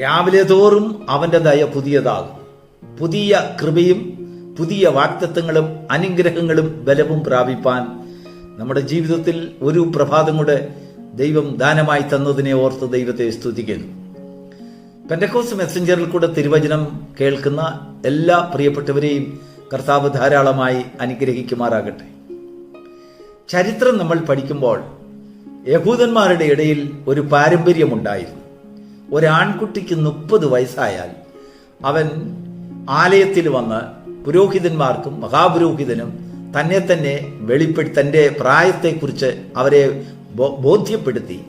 രാവിലെ തോറും അവന്റെ ദയ പുതിയതാകും. പുതിയ കൃപയും പുതിയ വാക്തത്വങ്ങളും അനുഗ്രഹങ്ങളും ബലവും പ്രാപിപ്പാൻ നമ്മുടെ ജീവിതത്തിൽ ഒരു പ്രഭാതം കൂടെ ദൈവം ദാനമായി തന്നതിനെ ഓർത്ത് ദൈവത്തെ സ്തുതിക്കുന്നു. പെൻഡക്കോസ് മെസ്സഞ്ചറിൽ കൂടെ തിരുവചനം കേൾക്കുന്ന എല്ലാ പ്രിയപ്പെട്ടവരെയും കർത്താവ് ധാരാളമായി അനുഗ്രഹിക്കുമാറാകട്ടെ. ചരിത്രം നമ്മൾ പഠിക്കുമ്പോൾ യഹൂദന്മാരുടെ ഇടയിൽ ഒരു പാരമ്പര്യമുണ്ടായിരുന്നു. ഒരാൺകുട്ടിക്ക് മുപ്പത് വയസ്സായാൽ അവൻ ആലയത്തിൽ വന്ന് പുരോഹിതന്മാർക്കും മഹാപുരോഹിതനും തന്നെ തന്നെ വെളിപ്പെടുത്തി തന്റെ പ്രായത്തെക്കുറിച്ച് അവരെ ബോധ്യപ്പെടുത്തി.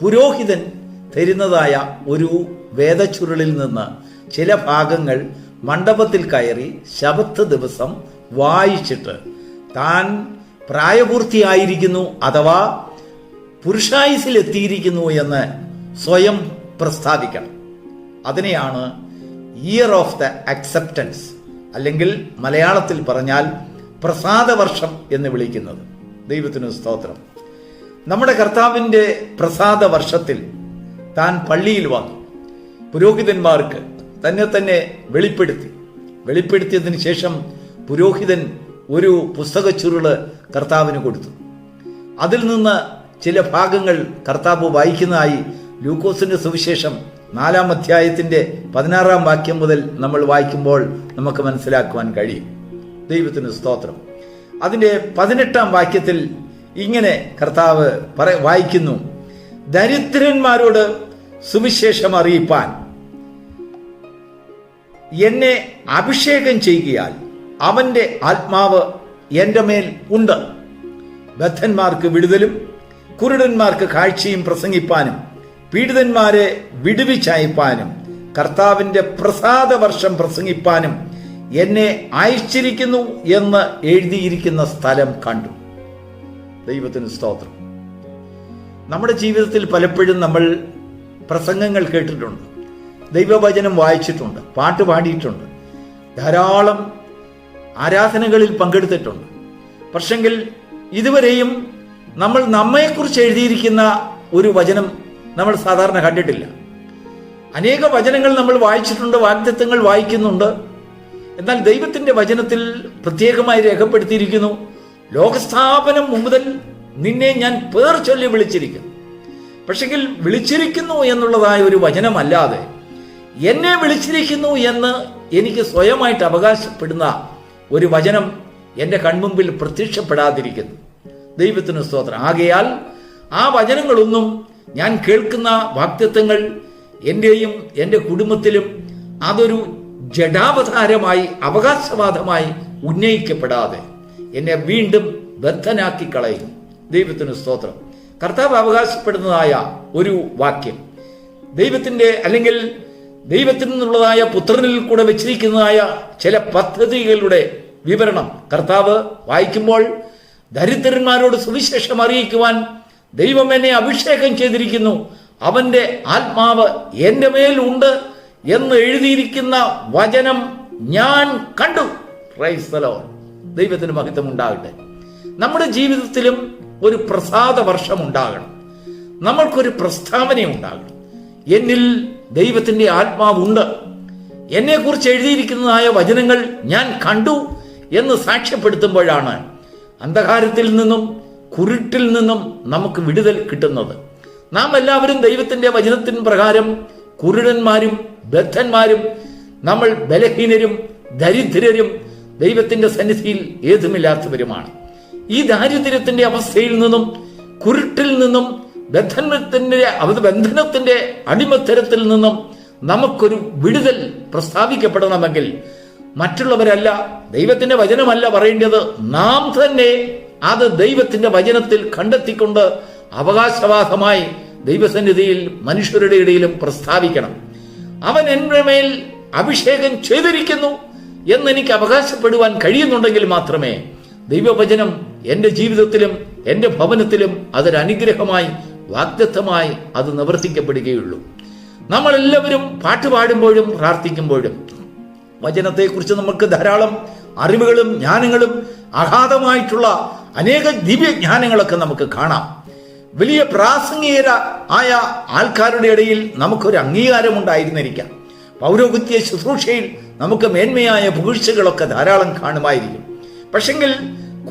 പുരോഹിതൻ തരുന്നതായ ഒരു വേദച്ചുരുളിൽ നിന്ന് ചില ഭാഗങ്ങൾ മണ്ഡപത്തിൽ കയറി ശബത്ത് ദിവസം വായിച്ചിട്ട് താൻ പ്രായപൂർത്തിയായിരിക്കുന്നു അഥവാ പുരുഷായുസിൽ എത്തിയിരിക്കുന്നു എന്ന് സ്വയം പ്രസ്താവിക്കണം. അതിനെയാണ് ഇയർ ഓഫ് ദ അക്സെപ്റ്റൻസ് അല്ലെങ്കിൽ മലയാളത്തിൽ പറഞ്ഞാൽ പ്രസാദവർഷം എന്ന് വിളിക്കുന്നത്. ദൈവത്തിന് സ്തോത്രം. നമ്മുടെ കർത്താവിന്റെ പ്രസാദ വർഷത്തിൽ താൻ പള്ളിയിൽ വന്നു. പുരോഹിതന്മാർക്ക് തന്നെ തന്നെ വെളിപ്പെടുത്തി. വെളിപ്പെടുത്തിയതിന് ശേഷം പുരോഹിതൻ ഒരു പുസ്തക ചുരുൾ കർത്താവിന് കൊടുത്തു. അതിൽ നിന്ന് ചില ഭാഗങ്ങൾ കർത്താവ് വായിക്കുന്നതായി ലൂക്കോസിന്റെ സുവിശേഷം നാലാം അധ്യായത്തിന്റെ പതിനാറാം വാക്യം മുതൽ നമ്മൾ വായിക്കുമ്പോൾ നമുക്ക് മനസ്സിലാക്കുവാൻ കഴിയും. ദൈവത്തിന് സ്തോത്രം. അതിന്റെ പതിനെട്ടാം വാക്യത്തിൽ ഇങ്ങനെ കർത്താവ് പറ വായിക്കുന്നു. ദരിദ്രന്മാരോട് സുവിശേഷം അറിയിപ്പാൻ. എന്നെ അഭിഷേകം ചെയ്യുകയാൽ അവന്റെ ആത്മാവ് എന്റെ മേൽ ഉണ്ട്. ബദ്ധന്മാർക്ക് വിടുതലും കുരുടന്മാർക്ക് കാഴ്ചയും പ്രസംഗിപ്പാനും പീഡിതന്മാരെ വിടുവിച്ചയപ്പാനും കർത്താവിന്റെ പ്രസാദ വർഷം പ്രസംഗിപ്പാനും എന്നെ അയച്ചിരിക്കുന്നു എന്ന് എഴുതിയിരിക്കുന്ന സ്ഥലം കണ്ടു. ദൈവത്തിന് സ്തോത്രം. നമ്മുടെ ജീവിതത്തിൽ പലപ്പോഴും നമ്മൾ പ്രസംഗങ്ങൾ കേട്ടിട്ടുണ്ട് ദൈവവചനം വായിച്ചിട്ടുണ്ട് പാട്ട് പാടിയിട്ടുണ്ട് ധാരാളം ആരാധനകളിൽ പങ്കെടുത്തിട്ടുണ്ട്. പക്ഷെങ്കിൽ ഇതുവരെയും നമ്മൾ നമ്മയെക്കുറിച്ച് എഴുതിയിരിക്കുന്ന ഒരു വചനം നമ്മൾ സാധാരണ കണ്ടിട്ടില്ല. അനേക വചനങ്ങൾ നമ്മൾ വായിച്ചിട്ടുണ്ട് വാഗ്ദത്വങ്ങൾ വായിക്കുന്നുണ്ട്. എന്നാൽ ദൈവത്തിന്റെ വചനത്തിൽ പ്രത്യേകമായി രേഖപ്പെടുത്തിയിരിക്കുന്നു ലോകസ്ഥാപനം മുതൽ നിന്നെ ഞാൻ പേർ ചൊല്ലി വിളിച്ചിരിക്കുന്നു. പക്ഷെങ്കിൽ വിളിച്ചിരിക്കുന്നു എന്നുള്ളതായ ഒരു വചനമല്ലാതെ എന്നെ വിളിച്ചിരിക്കുന്നു എന്ന് എനിക്ക് സ്വയമായിട്ട് അവകാശപ്പെടുന്ന ഒരു വചനം എന്റെ കൺമുമ്പിൽ പ്രത്യക്ഷപ്പെടാതിരിക്കുന്നു. ദൈവത്തിന് സ്തോത്രം. ആകയാൽ ആ വചനങ്ങളൊന്നും ഞാൻ കേൾക്കുന്ന വാക്തത്വങ്ങൾ എന്റെയും എന്റെ കുടുംബത്തിലും അതൊരു ജഡാവതാരമായി അവകാശവാദമായി ഉന്നയിക്കപ്പെടാതെ എന്നെ വീണ്ടും ബദ്ധനാക്കി കളയും ദൈവത്തിന് സ്തോത്രം. കർത്താവ് അവകാശപ്പെടുന്നതായ ഒരു വാക്യം. ദൈവത്തിന്റെ അല്ലെങ്കിൽ ദൈവത്തിൽ നിന്നുള്ളതായ പുത്രനിൽ കൂടെ വെച്ചിരിക്കുന്നതായ ചില പദ്ധതികളുടെ വിവരണം കർത്താവ് വായിക്കുമ്പോൾ ദരിദ്രന്മാരോട് സുവിശേഷം അറിയിക്കുവാൻ ദൈവം എന്നെ അഭിഷേകം ചെയ്തിരിക്കുന്നു. അവന്റെ ആത്മാവ് എന്റെ മേലുണ്ട് എന്ന് എഴുതിയിരിക്കുന്ന വചനം ഞാൻ കണ്ടു. ക്രൈസ്തലോ. ദൈവത്തിന് മഹത്വം ഉണ്ടാകട്ടെ. നമ്മുടെ ജീവിതത്തിലും ഒരു പ്രസാദ വർഷം ഉണ്ടാകണം. നമ്മൾക്കൊരു പ്രസ്താവന ഉണ്ടാകണം. എന്നിൽ ദൈവത്തിന്റെ ആത്മാവുണ്ട് എന്നെ കുറിച്ച് എഴുതിയിരിക്കുന്നതായ വചനങ്ങൾ ഞാൻ കണ്ടു എന്ന് സാക്ഷ്യപ്പെടുത്തുമ്പോഴാണ് അന്ധകാരത്തിൽ നിന്നും കുരുട്ടിൽ നിന്നും നമുക്ക് വിടുതൽ കിട്ടുന്നത്. നാം എല്ലാവരും ദൈവത്തിന്റെ വചനത്തിന് പ്രകാരം കുരുടന്മാരും ബദ്ധന്മാരും നമ്മൾ ബലഹീനരും ദരിദ്രരും ദൈവത്തിന്റെ സന്നിധിയിൽ ഏതുമില്ലാത്തവരുമാണ്. ഈ ദാരിദ്ര്യത്തിന്റെ അവസ്ഥയിൽ നിന്നും കുരുട്ടിൽ നിന്നും ബന്ധനത്തിന്റെ അത് ബന്ധനത്തിന്റെ അടിമത്തരത്തിൽ നിന്നും നമുക്കൊരു വിടുതൽ പ്രസ്താവിക്കപ്പെടണമെങ്കിൽ മറ്റുള്ളവരല്ല ദൈവത്തിന്റെ വചനമല്ല പറയേണ്ടത്. നാം തന്നെ അത് ദൈവത്തിന്റെ വചനത്തിൽ കണ്ടെത്തിക്കൊണ്ട് അവകാശവാദമായി ദൈവസന്നിധിയിൽ മനുഷ്യരുടെ ഇടയിലും പ്രസ്താവിക്കണം. അവൻ എന്റെ മേൽ അഭിഷേകം ചെയ്തിരിക്കുന്നു എന്ന് എനിക്ക് അവകാശപ്പെടുവാൻ കഴിയുന്നുണ്ടെങ്കിൽ മാത്രമേ ദൈവവചനം എന്റെ ജീവിതത്തിലും എന്റെ ഭവനത്തിലും അതൊരനുഗ്രഹമായി വാഗ്ദത്തമായി അത് നിവർത്തിക്കപ്പെടുകയുള്ളൂ. നമ്മളെല്ലാവരും പാട്ട് പാടുമ്പോഴും പ്രാർത്ഥിക്കുമ്പോഴും വചനത്തെക്കുറിച്ച് നമുക്ക് ധാരാളം അറിവുകളും ജ്ഞാനങ്ങളും അഗാധമായിട്ടുള്ള അനേക ദിവ്യജ്ഞാനങ്ങളൊക്കെ നമുക്ക് കാണാം. വലിയ പ്രാസംഗികര ആയ ആൾക്കാരുടെ ഇടയിൽ നമുക്കൊരു അംഗീകാരം ഉണ്ടായിരുന്നിരിക്കാം പൗരോഹിത്യ ശുശ്രൂഷയിൽ നമുക്ക് മേന്മയായ പുകഴ്ചകളൊക്കെ ധാരാളം കാണുമായിരിക്കും. പക്ഷെങ്കിൽ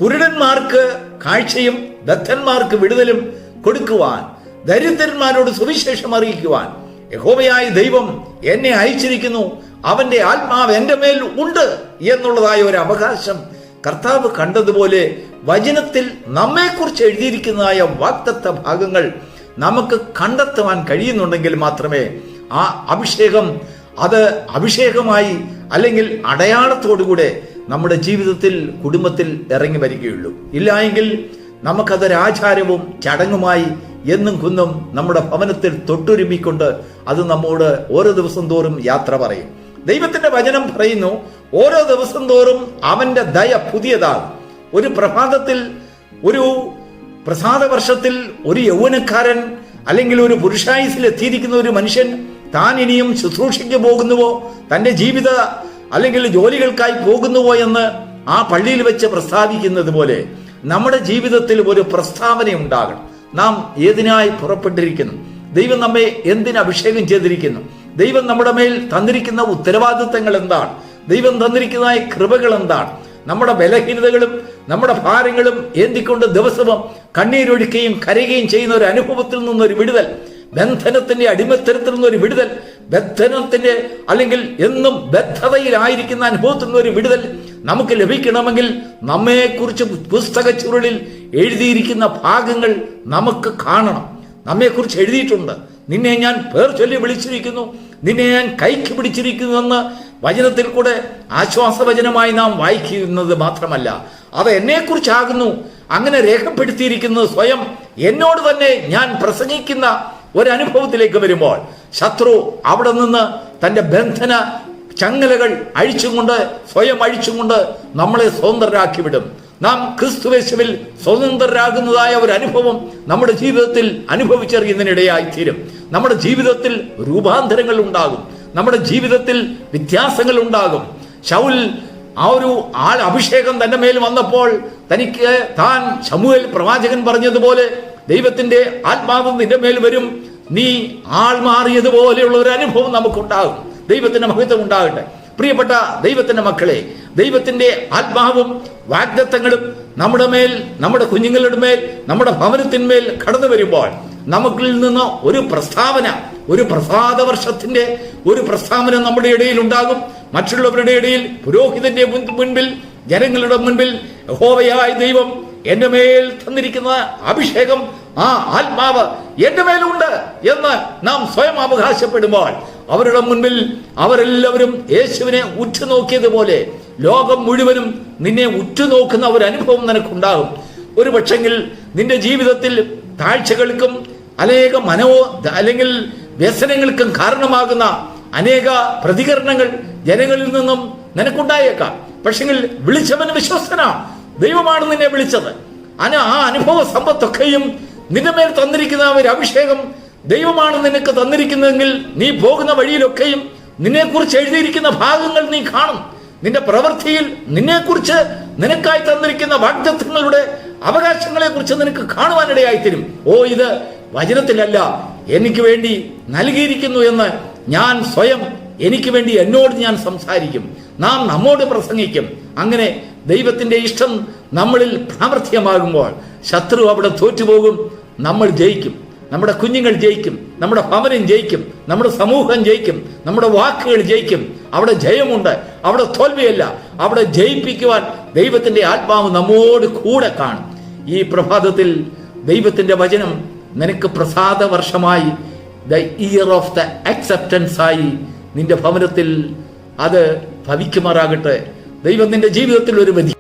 കുരുടന്മാർക്ക് കാഴ്ചയും ദത്തന്മാർക്ക് വിടുതലും കൊടുക്കുവാൻ ദരിദ്രന്മാരോട് സുവിശേഷം അറിയിക്കുവാൻ യഹോവയായ ദൈവം എന്നെ അയച്ചിരിക്കുന്നു. അവന്റെ ആത്മാവ് എന്റെ മേൽ ഉണ്ട് എന്നുള്ളതായ ഒരു അവകാശം കർത്താവ് കണ്ടതുപോലെ വചനത്തിൽ നമ്മെക്കുറിച്ച് എഴുതിയിരിക്കുന്നതായ വാക്തത്വ ഭാഗങ്ങൾ നമുക്ക് കണ്ടെത്തുവാൻ കഴിയുന്നുണ്ടെങ്കിൽ മാത്രമേ ആ അഭിഷേകം അത് അഭിഷേകമായി അല്ലെങ്കിൽ അടയാളത്തോടുകൂടെ നമ്മുടെ ജീവിതത്തിൽ കുടുംബത്തിൽ ഇറങ്ങി വരികയുള്ളൂ. ഇല്ലായെങ്കിൽ നമുക്കതൊരാചാരവും ചടങ്ങുമായി എന്നും കുന്നും നമ്മുടെ ഭവനത്തിൽ തൊട്ടുരുമ്മിക്കൊണ്ട് അത് നമ്മോട് ഓരോ ദിവസം തോറും യാത്ര പറയും. ദൈവത്തിന്റെ വചനം പറയുന്നു ഓരോ ദിവസം തോറും അവന്റെ ദയ പുതിയതാണ്. ഒരു പ്രഭാതത്തിൽ ഒരു പ്രസാദ വർഷത്തിൽ ഒരു യൗവനക്കാരൻ അല്ലെങ്കിൽ ഒരു പുരുഷായുസിൽ എത്തിയിരിക്കുന്ന ഒരു മനുഷ്യൻ താൻ ഇനിയും ശുശ്രൂഷയ്ക്ക് പോകുന്നുവോ തന്റെ ജീവിത അല്ലെങ്കിൽ ജോലികൾക്കായി പോകുന്നുവോ എന്ന് ആ പള്ളിയിൽ വെച്ച് പ്രസ്താവിക്കുന്നത് പോലെ നമ്മുടെ ജീവിതത്തിൽ ഒരു പ്രസ്താവന ഉണ്ടാകണം നാം ഏതിനായി പുറപ്പെട്ടിരിക്കുന്നു? ദൈവം നമ്മെ എന്തിന് അഭിഷേകം ചെയ്തിരിക്കുന്നു? ദൈവം നമ്മുടെ മേൽ തന്നിരിക്കുന്ന ഉത്തരവാദിത്തങ്ങൾ എന്താണ്? ദൈവം തന്നിരിക്കുന്ന കൃപകൾ എന്താണ്? നമ്മുടെ ബലഹീനതകളും നമ്മുടെ ഭാരങ്ങളും ഏന്തിക്കൊണ്ട് ദിവസവും കണ്ണീരൊഴുക്കുകയും കരയുകയും ചെയ്യുന്ന ഒരു അനുഭവത്തിൽ നിന്നൊരു വിടുതൽ ബന്ധനത്തിന്റെ അടിമത്തരത്തിൽ നിന്നൊരു വിടുതൽ ബന്ധനത്തിന്റെ അല്ലെങ്കിൽ എന്നും ബദ്ധതയിലായിരിക്കുന്ന അനുഭവത്തിൽ നിന്നൊരു വിടുതൽ നമുക്ക് ലഭിക്കണമെങ്കിൽ നമ്മെക്കുറിച്ച് പുസ്തക ചുരുളിൽ എഴുതിയിരിക്കുന്ന ഭാഗങ്ങൾ നമുക്ക് കാണണം. നമ്മെക്കുറിച്ച് എഴുതിയിട്ടുണ്ട്. നിന്നെ ഞാൻ പേർ ചൊല്ലി വിളിച്ചിരിക്കുന്നു. നിന്നെ ഞാൻ കൈക്ക് പിടിച്ചിരിക്കുന്നു എന്ന് വചനത്തിൽ കൂടെ ആശ്വാസവചനമായി നാം വായിക്കുന്നത് മാത്രമല്ല. അത് എന്നെക്കുറിച്ചാകുന്നു. അങ്ങനെ രേഖപ്പെടുത്തിയിരിക്കുന്നത് സ്വയം എന്നോട് തന്നെ ഞാൻ പ്രസംഗിക്കുന്ന ഒരനുഭവത്തിലേക്ക് വരുമ്പോൾ ശത്രു അവിടെ നിന്ന് തന്റെ ബന്ധന ചങ്ങലകൾ അഴിച്ചുകൊണ്ട് സ്വയം അഴിച്ചുകൊണ്ട് നമ്മളെ സ്വതന്ത്രരാക്കി വിടും നാം ക്രിസ്തുവേശുവിൽ സ്വതന്ത്രരാകുന്നതായ ഒരു അനുഭവം നമ്മുടെ ജീവിതത്തിൽ അനുഭവിച്ചറിയുന്നതിനിടയായി തീരും നമ്മുടെ ജീവിതത്തിൽ രൂപാന്തരങ്ങൾ ഉണ്ടാകും. നമ്മുടെ ജീവിതത്തിൽ വ്യത്യാസങ്ങൾ ഉണ്ടാകും. ശൗൽ ആ ഒരു ആൾ അഭിഷേകം തന്റെ മേൽ വന്നപ്പോൾ തനിക്ക് താൻ ശമുവേൽ പ്രവാചകൻ പറഞ്ഞതുപോലെ ദൈവത്തിന്റെ ആത്മാവ് നിന്റെ മേൽ വരും. നീ ആൾ മാറിയതുപോലെയുള്ള ഒരു അനുഭവം നമുക്കുണ്ടാകും. ദൈവത്തിന്റെ മഹത്വം ഉണ്ടാകട്ടെ. പ്രിയപ്പെട്ട ദൈവത്തിന്റെ മക്കളെ ദൈവത്തിന്റെ ആത്മാവും വാഗ്ദത്തങ്ങളും നമ്മുടെ മേൽ നമ്മുടെ കുഞ്ഞുങ്ങളുടെ മേൽ നമ്മുടെ ഭവനത്തിന്മേൽ കടന്നു വരുമ്പോൾ നമുക്കിൽ നിന്ന് ഒരു പ്രസ്താവന ഒരു പ്രസാദ വർഷത്തിന്റെ ഒരു പ്രസ്താവന നമ്മുടെ ഇടയിൽ ഉണ്ടാകും. മറ്റുള്ളവരുടെ ഇടയിൽ പുരോഹിതന്റെ മുൻപിൽ ജനങ്ങളുടെ മുൻപിൽ ഹോവയായ ദൈവം എന്റെ മേൽ തന്നിരിക്കുന്ന അഭിഷേകം ആ ആത്മാവ് എന്റെ മേലുണ്ട് എന്ന് നാം സ്വയം അവകാശപ്പെടുമ്പോൾ അവരുടെ മുൻപിൽ അവരെല്ലാവരും യേശുവിനെ ഉറ്റുനോക്കിയതുപോലെ ലോകം മുഴുവനും നിന്നെ ഉറ്റുനോക്കുന്ന ഒരു അനുഭവം നിനക്കുണ്ടാകും. ഒരു പക്ഷെങ്കിൽ നിന്റെ ജീവിതത്തിൽ താഴ്ചകൾക്കും അനേക മനോ അല്ലെങ്കിൽ വ്യസനങ്ങൾക്കും കാരണമാകുന്ന അനേക പ്രതികരണങ്ങൾ ജനങ്ങളിൽ നിന്നും നിനക്കുണ്ടായേക്കാം. പക്ഷെങ്കിൽ വിളിച്ചവൻ വിശ്വസ്തനാ. ദൈവമാണ് നിന്നെ വിളിച്ചത്. അന ആ അനുഭവ സമ്പത്തൊക്കെയും നിന്റെ മേൽ തന്നിരിക്കുന്ന ഒരു അഭിഷേകം ദൈവമാണ് നിനക്ക് തന്നിരിക്കുന്നതെങ്കിൽ നീ പോകുന്ന വഴിയിലൊക്കെയും നിന്നെക്കുറിച്ച് എഴുതിയിരിക്കുന്ന ഭാഗങ്ങൾ നീ കാണും. നിന്റെ പ്രവൃത്തിയിൽ നിന്നെക്കുറിച്ച് നിനക്കായി തന്നിരിക്കുന്ന വാഗ്ദത്വങ്ങളുടെ അവകാശങ്ങളെ കുറിച്ച് നിനക്ക് കാണുവാനിടയായി തരും ഓ ഇത് വചനത്തിലല്ല എനിക്ക് വേണ്ടി നൽകിയിരിക്കുന്നു എന്ന് ഞാൻ സ്വയം എനിക്ക് വേണ്ടി എന്നോട് ഞാൻ സംസാരിക്കും. നാം നമ്മോട് പ്രസംഗിക്കും. അങ്ങനെ ദൈവത്തിന്റെ ഇഷ്ടം നമ്മളിൽ പ്രാവർത്തികമാകുമ്പോൾ ശത്രു അവിടെ തോറ്റുപോകും നമ്മൾ ജയിക്കും. നമ്മുടെ കുഞ്ഞുങ്ങൾ ജയിക്കും നമ്മുടെ ഭവനം ജയിക്കും നമ്മുടെ സമൂഹം ജയിക്കും നമ്മുടെ വാക്കുകൾ ജയിക്കും. അവിടെ ജയമുണ്ട് അവിടെ തോൽവിയല്ല. അവിടെ ജയിപ്പിക്കുവാൻ ദൈവത്തിന്റെ ആത്മാവ് നമ്മോട് കൂടെ കാണും. ഈ പ്രഭാതത്തിൽ ദൈവത്തിന്റെ വചനം നിനക്ക് പ്രസാദ വർഷമായി the year of the acceptance ആയി നിന്റെ ഭവനത്തിൽ അത് ഭവിക്കുമാറാകട്ടെ. ദൈവം നിന്റെ ജീവിതത്തിൽ ഒരു വ്യതി